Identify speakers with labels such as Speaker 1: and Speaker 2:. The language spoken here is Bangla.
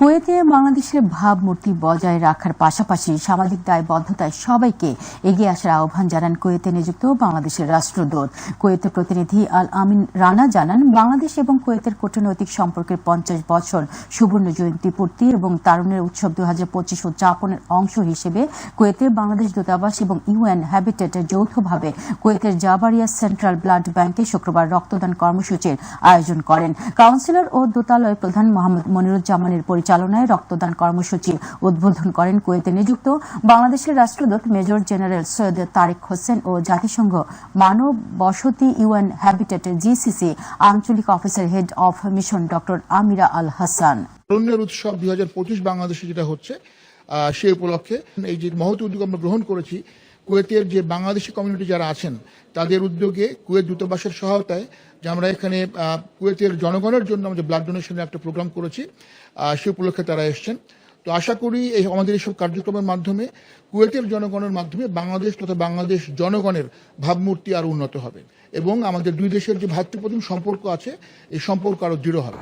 Speaker 1: কুয়েতে বাংলাদেশের ভাবমূর্তি বজায় রাখার পাশাপাশি সামাজিক দায়বদ্ধতায় সবাইকে এগিয়ে আসার আহ্বান জানান কুয়েতে নিযুক্ত বাংলাদেশের রাষ্ট্রদূত। কুয়েতের প্রতিনিধি আল আমিন রানা জানান, বাংলাদেশ এবং কুয়েতের কূটনৈতিক সম্পর্কের পঞ্চাশ বছর সুবর্ণ জয়ন্তী পূর্তি এবং তারুণের উৎসব দু হাজার পঁচিশ উদযাপনের অংশ হিসেবে কুয়েতে বাংলাদেশ দূতাবাস এবং ইউএন হ্যাবিটেট যৌথভাবে কুয়েতের জাবারিয়া সেন্ট্রাল ব্লাড ব্যাংকে শুক্রবার রক্তদান কর্মসূচির আয়োজন করেন। কাউন্সিলর ও দূতালয় প্রধান মোহাম্মদ মনিরুজ্জামানের পরিচালনায় রক্তদান কর্মসূচির উদ্বোধন করেন কুয়েতে নিযুক্ত বাংলাদেশের রাষ্ট্রদূত মেজর জেনারেল সৈয়দ তারেক হোসেন ও জাতিসংঘ মানব বসতি ইউএন হ্যাবিটেটের জিসিসি আঞ্চলিক officer head of mission doctor Amira Al Hasan.
Speaker 2: তারুণ্যের উৎসব দুই হাজার পঁচিশ বাংলাদেশে যেটা হচ্ছে সেই উপলক্ষে এই যে মহৎ উদ্যোগ আমরা গ্রহণ করেছি কুয়েতের যে বাংলাদেশি কমিউনিটি যারা আছেন, তাদের উদ্যোগে কুয়েত দূতাবাসের সহায়তায় যে আমরা এখানে কুয়েতের জনগণের জন্য আমরা ব্লাড ডোনেশনের একটা প্রোগ্রাম করেছি সে উপলক্ষে তারা এসছেন। তো আশা করি এই আমাদের এইসব কার্যক্রমের মাধ্যমে কুয়েতের জনগণের মাধ্যমে বাংলাদেশ তথা বাংলাদেশ জনগণের ভাবমূর্তি আরও উন্নত হবে এবং আমাদের দুই দেশের যে ভ্রাতৃপ্রতিম সম্পর্ক আছে, এই সম্পর্ক আরও দৃঢ় হবে।